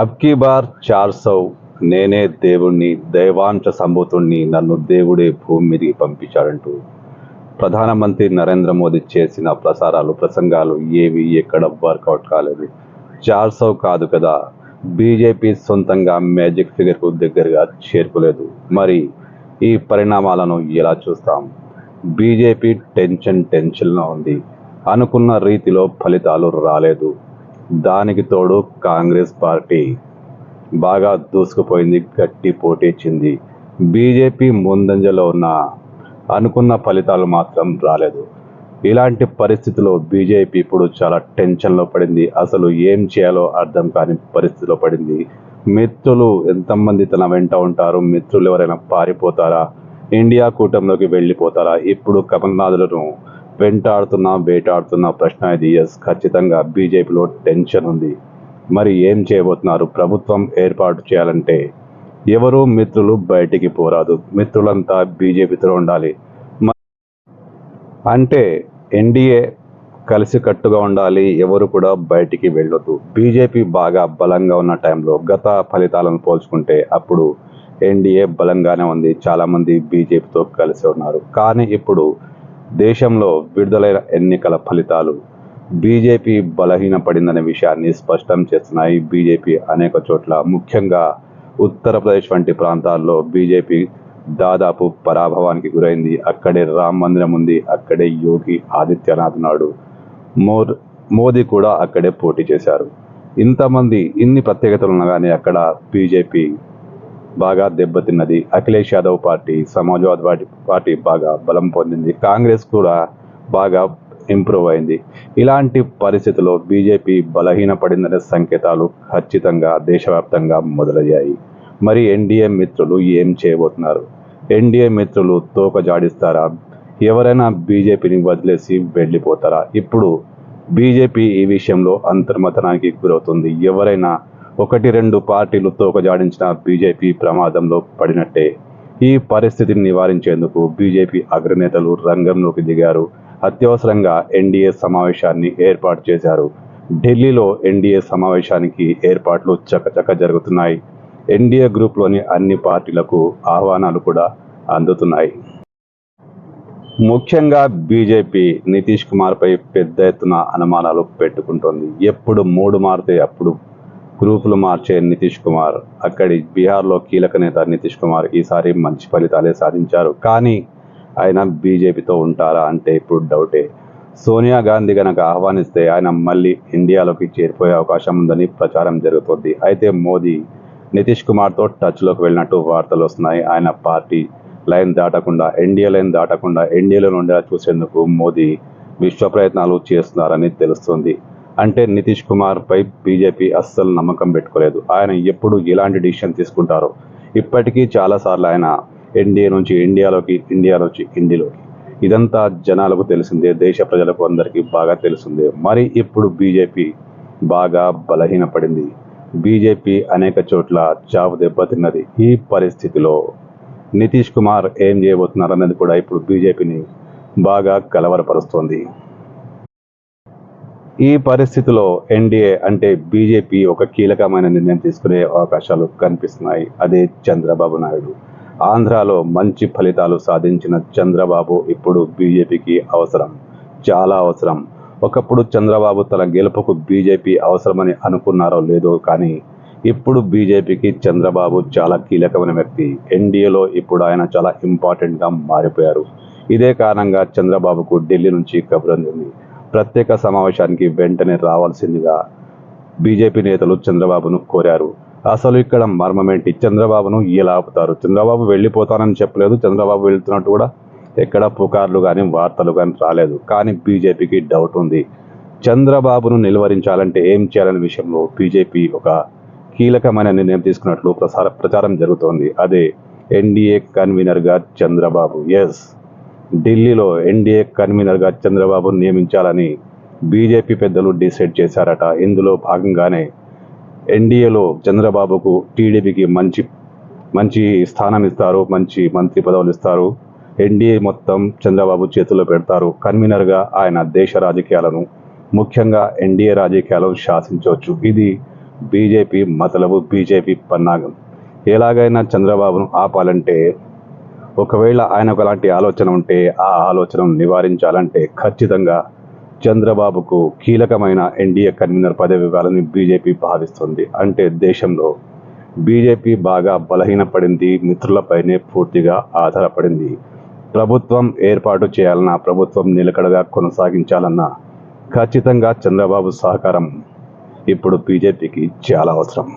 అబ్కీబార్ చార్సౌ bar చార్ సౌ నేనే దేవుణ్ణి దైవాంశ సంభూతుణ్ణి నన్ను దేవుడే భూమి మీదకి పంపించాడంటూ. ప్రధానమంత్రి నరేంద్ర మోదీ చేసిన ప్రసారాలు ప్రసంగాలు ఏవి ఎక్కడ వర్కౌట్ కాలేదు. చార్ సౌ కాదు కదా బీజేపీ సొంతంగా మ్యాజిక్ ఫిగర్కు దగ్గరగా చేరుకోలేదు. మరి ఈ పరిణామాలను ఎలా చూస్తాం? బీజేపీ టెన్షన్ టెన్షన్లో ఉంది. అనుకున్న రీతిలో ఫలితాలు రాలేదు. దానికి తోడు కాంగ్రెస్ పార్టీ బాగా దూసుకుపోయింది గట్టి పోటీ ఇచ్చింది. బీజేపీ ముందంజలో ఉన్న అనుకున్న ఫలితాలు మాత్రం రాలేదు. ఇలాంటి పరిస్థితిలో బీజేపీ ఇప్పుడు చాలా టెన్షన్లో పడింది. అసలు ఏం చేయాలో అర్థం కాని పరిస్థితిలో పడింది. మిత్రులు ఎంతమంది తన వెంట ఉంటారు? మిత్రులు ఎవరైనా పారిపోతారా? ఇండియా కూటమిలోకి వెళ్ళిపోతారా? ఇప్పుడు కమల్నాథులను వెంటాడుతున్న వేటాడుతున్న ప్రశ్న ఇది. ఎస్ ఖచ్చితంగా బీజేపీలో టెన్షన్ ఉంది. మరి ఏం చేయబోతున్నారు? ప్రభుత్వం ఏర్పాటు చేయాలంటే ఎవరు మిత్రులు బయటికి పోరాదు. మిత్రులంతా బీజేపీతో ఉండాలి. అంటే ఎన్డీఏ కలిసికట్టుగా ఉండాలి. ఎవరు కూడా బయటికి వెళ్ళొద్దు. బీజేపీ బాగా బలంగా ఉన్న టైంలో గత ఫలితాలను పోల్చుకుంటే అప్పుడు ఎన్డీఏ బలంగానే ఉంది. చాలామంది బీజేపీతో కలిసి ఉన్నారు. కానీ ఇప్పుడు దేశంలో విడుదలైన ఎన్నికల ఫలితాలు బీజేపీ బలహీనపడిందనే విషయాన్ని స్పష్టం చేస్తున్నాయి. బీజేపీ అనేక చోట్ల ముఖ్యంగా ఉత్తరప్రదేశ్ వంటి ప్రాంతాల్లో బీజేపీ దాదాపు పరాభవానికి గురైంది. అక్కడే రామ్ మందిరం ఉంది. అక్కడే యోగి ఆదిత్యనాథ్ నాడు మోర్ మోదీ కూడా అక్కడే పోటీ చేశారు. ఇంతమంది ఇన్ని ప్రత్యేకతలు ఉండగానే అక్కడ బీజేపీ బాగా దెబ్బతిన్నది. Akhilesh Yadav party Samajwad party party బాగా బలం పొందింది. కాంగ్రెస్ కూడా బాగా ఇంప్రూవ్ అయింది. ఇలాంటి పరిస్థితుల్లో బీజేపీ బలహీనపడిందనే సంకేతాలు ఖచ్చితంగా దేశవ్యాప్తంగా మొదలయ్యాయి. మరి ఎన్డీఏ మిత్రులు ఏం చేయబోతున్నారు? ఎన్డీఏ మిత్రులు తోక జాడిస్తారా? ఎవరైనా బీజేపీని వదిలేసి వెళ్ళిపోతారా? ఇప్పుడు బీజేపీ ఈ విషయంలో అంతర్మతనానికి గురవుతుంది. ఎవరైనా ఒకటి రెండు పార్టీలు జాడించిన బీజేపీ ప్రమాదంలో పడినట్టే. ఈ పరిస్థితిని నివారించేందుకు బీజేపీ అగ్రనేతలు రంగంలోకి దిగారు. అత్యవసరంగా ఎన్డీఏ సమావేశాన్ని ఏర్పాటు చేశారు. ఢిల్లీలో ఎన్డీఏ సమావేశానికి ఏర్పాట్లు చకచక జరుగుతున్నాయి. ఎన్డీఏ గ్రూప్లోని అన్ని పార్టీలకు ఆహ్వానాలు కూడా అందుతున్నాయి. ముఖ్యంగా బీజేపీ నితీష్ కుమార్పై పెద్ద ఎత్తున అనుమానాలు పెట్టుకుంటోంది. ఎప్పుడు మూడు మారితే అప్పుడు గ్రూపులు మార్చే నితీష్ కుమార్. అక్కడి బీహార్లో కీలక నేత నితీష్ కుమార్ ఈసారి మంచి ఫలితాలే సాధించారు. కానీ ఆయన బీజేపీతో ఉంటారా అంటే ఇప్పుడు డౌటే. సోనియా గాంధీ గనక ఆహ్వానిస్తే ఆయన మళ్ళీ ఇండియాలోకి చేరిపోయే అవకాశం ఉందని ప్రచారం జరుగుతోంది. అయితే మోదీ నితీష్ కుమార్తో టచ్లోకి వెళ్ళినట్టు వార్తలు వస్తున్నాయి. ఆయన పార్టీ లైన్ దాటకుండా ఎన్డీఏ లైన్ దాటకుండా ఎన్డీఏలో ఉండేలా చూసేందుకు మోదీ విశ్వ ప్రయత్నాలు చేస్తున్నారని తెలుస్తుంది. అంటే నితీష్ కుమార్ పై బీజేపీ అస్సలు నమ్మకం పెట్టుకోలేదు. ఆయన ఎప్పుడు ఎలాంటి డిసిషన్ తీసుకుంటారో ఇప్పటికీ చాలాసార్లు ఆయన ఎన్డీఏ నుంచి ఇండియాలోకి ఇండియా నుంచి ఇండియాలోకి ఇదంతా జనాలకు తెలిసిందే దేశ ప్రజలకు అందరికీ బాగా తెలిసిందే. మరి ఇప్పుడు బీజేపీ బాగా బలహీనపడింది. బీజేపీ అనేక చోట్ల చావు దెబ్బతిన్నది ఈ పరిస్థితిలో. నితీష్ కుమార్ ఏం చేయబోతున్నారన్నది కూడా ఇప్పుడు బీజేపీని బాగా కలవరపరుస్తోంది. ఈ పరిస్థితిలో ఎన్డీఏ అంటే బీజేపీ ఒక కీలకమైన నిర్ణయం తీసుకునే అవకాశాలు కనిపిస్తున్నాయి. అదే చంద్రబాబు నాయుడు. ఆంధ్రాలో మంచి ఫలితాలు సాధించిన చంద్రబాబు ఇప్పుడు బీజేపీకి అవసరం. చాలా అవసరం. ఒకప్పుడు చంద్రబాబు తన గెలుపుకు బీజేపీ అవసరమని అనుకున్నారో లేదో కానీ ఇప్పుడు బీజేపీకి చంద్రబాబు చాలా కీలకమైన వ్యక్తి. ఎన్డీఏలో ఇప్పుడు ఆయన చాలా ఇంపార్టెంట్గా మారిపోయారు. ఇదే కారణంగా చంద్రబాబుకు ఢిల్లీ నుంచి కబురందింది ప్రత్యేక సమావేశానికి వెంటనే రావాల్సిందిగా బీజేపీ నేతలు చంద్రబాబును కోరారు. అసలు ఇక్కడ మర్మమేంటి? చంద్రబాబును ఇలా ఆపుతారు? చంద్రబాబు వెళ్ళిపోతానని చెప్పలేదు. చంద్రబాబు వెళ్తున్నట్టు కూడా ఎక్కడ పుకార్లు కానీ వార్తలు కానీ రాలేదు. కానీ బీజేపీకి డౌట్ ఉంది. చంద్రబాబును నిలువరించాలంటే ఏం చేయాలనే విషయంలో బీజేపీ ఒక కీలకమైన నిర్ణయం తీసుకున్నట్లు ప్రసార ప్రచారం జరుగుతోంది. అదే ఎన్డీఏ కన్వీనర్గా చంద్రబాబు. ఎస్. ఢిల్లీలో ఎన్డీఏ కన్వీనర్గా చంద్రబాబును నియమించాలని బీజేపీ పెద్దలు డిసైడ్ చేశారట. ఇందులో భాగంగానే ఎన్డీఏలో చంద్రబాబుకు టీడీపీకి మంచి మంచి స్థానం ఇస్తారు మంచి మంత్రి పదవులు ఇస్తారు. ఎన్డీఏ మొత్తం చంద్రబాబు చేతుల్లో పెడతారు. కన్వీనర్గా ఆయన దేశ రాజకీయాలను ముఖ్యంగా ఎన్డీఏ రాజకీయాలను శాసించవచ్చు. ఇది బీజేపీ మతలబు బీజేపీ పన్నాగం. ఎలాగైనా చంద్రబాబును ఆపాలంటే ఒకవేళ ఆయనకు అలాంటి ఆలోచన ఉంటే ఆ ఆలోచనను నివారించాలంటే ఖచ్చితంగా చంద్రబాబుకు కీలకమైన ఎన్డీఏ కన్వీనర్ పదవి ఇవ్వాలని బీజేపీ భావిస్తుంది. అంటే దేశంలో బీజేపీ బాగా బలహీనపడింది మిత్రులపైనే పూర్తిగా ఆధారపడింది. ప్రభుత్వం ఏర్పాటు చేయాలన్నా ప్రభుత్వం నిలకడగా కొనసాగించాలన్నా ఖచ్చితంగా చంద్రబాబు సహకారం ఇప్పుడు బీజేపీకి చాలా అవసరం.